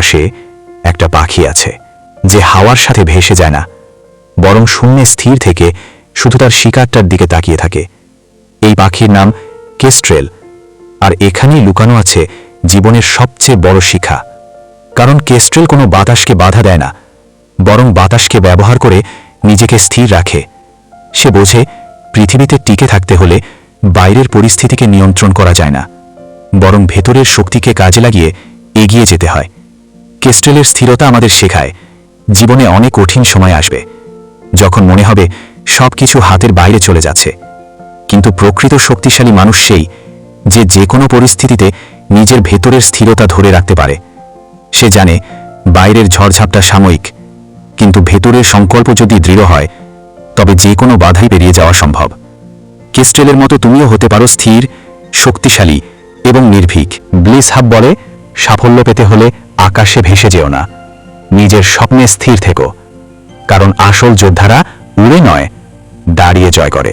আকাশে একটা পাখি আছে, যে হাওয়ার সাথে ভেসে যায় না, বরং শূন্যে স্থির থেকে শুধু তার শিকারটার দিকে তাকিয়ে থাকে। এই পাখির নাম কেস্ট্রেল, আর এখানেই লুকানো আছে জীবনের সবচেয়ে বড় শিখা। কারণ কেস্ট্রেল কোনো বাতাসকে বাধা দেয় না, বরং বাতাসকে ব্যবহার করে নিজেকে স্থির রাখে। সে বোঝে, পৃথিবীতে টিকে থাকতে হলে বাইরের পরিস্থিতিকে নিয়ন্ত্রণ করা যায় না, বরং ভেতরের শক্তিকে কাজে লাগিয়ে এগিয়ে যেতে হয়। কেস্ট্রেলের স্থিরতা আমাদের শেখায়। জীবনে অনেক কঠিন সময় আসবে, যখন মনে হবে সবকিছু হাতের বাইরে চলে যাচ্ছে। কিন্তু প্রকৃত শক্তিশালী মানুষ সেই, যে যে কোনো পরিস্থিতিতে নিজের ভেতরের স্থিরতা ধরে রাখতে পারে। সে জানে বাইরের ঝড়ঝাপটা সাময়িক, কিন্তু ভেতরের সংকল্প যদি দৃঢ় হয়, তবে যে কোনো বাধাই পেরিয়ে যাওয়া সম্ভব। কেস্ট্রেলের মতো তুমিও হতে পারো স্থির, শক্তিশালী এবং নির্ভীক। ব্লিস হাব বলে সাফল্য পেতে হলে আকাশে ভেসে যেও না। নিজের স্বপ্নে স্থির থেকো, কারণ আসল যোদ্ধারা উড়ে নয়, দাঁড়িয়ে জয় করে।